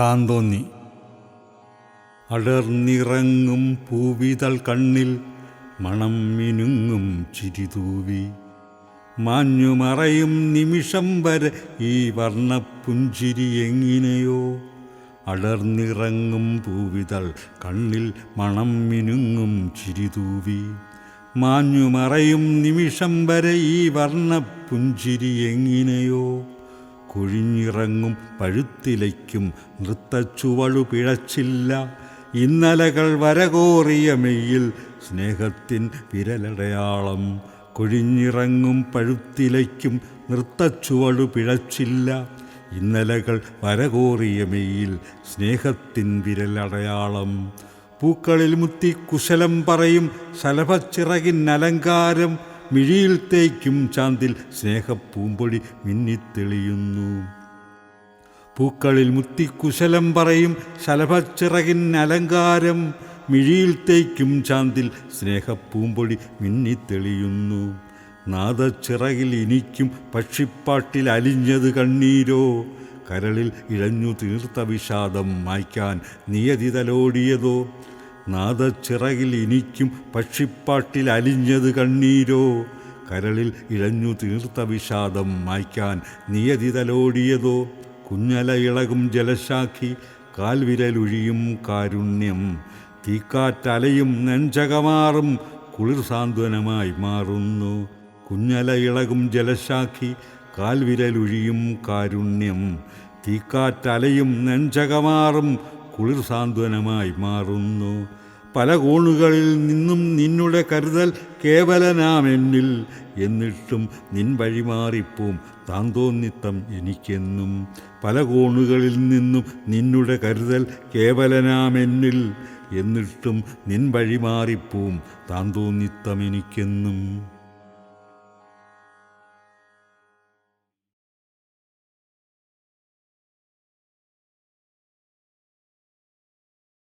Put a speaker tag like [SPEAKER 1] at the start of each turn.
[SPEAKER 1] താൻ തോന്നി അടർന്നിറങ്ങും പൂവിതൾ കണ്ണിൽ മണം മിനുങ്ങും ചിരിതൂവി. മാഞ്ഞുമറയും നിമിഷം വരെ ഈ വർണപ്പുഞ്ചിരി എങ്ങിനെയോ. അടർന്നിറങ്ങും പൂവിതൾ കണ്ണിൽ മണം മിനുങ്ങും ചിരിതൂവി. മാഞ്ഞുമറയും നിമിഷം വരെ ഈ വർണപ്പുഞ്ചിരി എങ്ങിനെയോ. കൊഴിഞ്ഞിറങ്ങും പഴുത്തിലയ്ക്കും നൃത്തച്ചുവളു പിഴച്ചില്ല. ഇന്നലകൾ വരകോറിയ മെയ്യിൽ സ്നേഹത്തിൻ വിരലടയാളം. കൊഴിഞ്ഞിറങ്ങും പഴുത്തിലയ്ക്കും നൃത്തച്ചുവളു പിഴച്ചില്ല. ഇന്നലകൾ വരകോറിയ മെയ്യിൽ സ്നേഹത്തിൻ വിരലടയാളം. പൂക്കളിൽ മുത്തി കുശലം പറയും ശലഭച്ചിറകിൻ അലങ്കാരം. മിഴിയിൽ തേക്കും ചാന്തിൽ സ്നേഹപ്പൂമ്പൊടി മിന്നിത്തെളിയുന്നു. പൂക്കളിൽ മുത്തിക്കുശലം പറയും ശലഭച്ചിറകിൻ അലങ്കാരം. മിഴിയിൽ തേക്കും ചാന്തിൽ സ്നേഹപ്പൂമ്പൊടി മിന്നിത്തെളിയുന്നു. നാദച്ചിറകിൽ ഇനിക്കും പക്ഷിപ്പാട്ടിൽ അലിഞ്ഞത് കണ്ണീരോ. കരളിൽ ഇഴഞ്ഞു തീർത്ത വിഷാദം മായ്ക്കാൻ നിയതിതലോടിയതോ. നാദച്ചിറകിൽ ഇനിക്കും പക്ഷിപ്പാട്ടിൽ അലിഞ്ഞത് കണ്ണീരോ. കരളിൽ ഇഴഞ്ഞു തീർത്ത വിഷാദം മായ്ക്കാൻ നിയതിതലോടിയതോ കുഞ്ഞല ഇളകും ജലശാഖി കാൽവിരലൊഴിയും കാരുണ്യം. തീക്കാറ്റലയും നെഞ്ചകമാറും കുളിർ സാന്ത്വനമായി മാറുന്നു. കുഞ്ഞല ഇളകും ജലശാഖി കാൽവിരലൊഴിയും കാരുണ്യം. തീക്കാറ്റലയും നെഞ്ചകമാറും കുളിർ സാന്ത്വനമായി മാറുന്നു. പല കോണുകളിൽ നിന്നും നിന്നുടെ കരുതൽ കേവലനാമെന്നിൽ എന്നിട്ടും നിൻ വഴിമാറിപ്പോം താൻ തോന്നിത്തം എനിക്കെന്നും. പല കോണുകളിൽ നിന്നും നിന്നുടെ കരുതൽ കേവലനാമെന്നിൽ എന്നിട്ടും നിൻ വഴിമാറിപ്പോം താൻ തോന്നിത്തം എനിക്കെന്നും.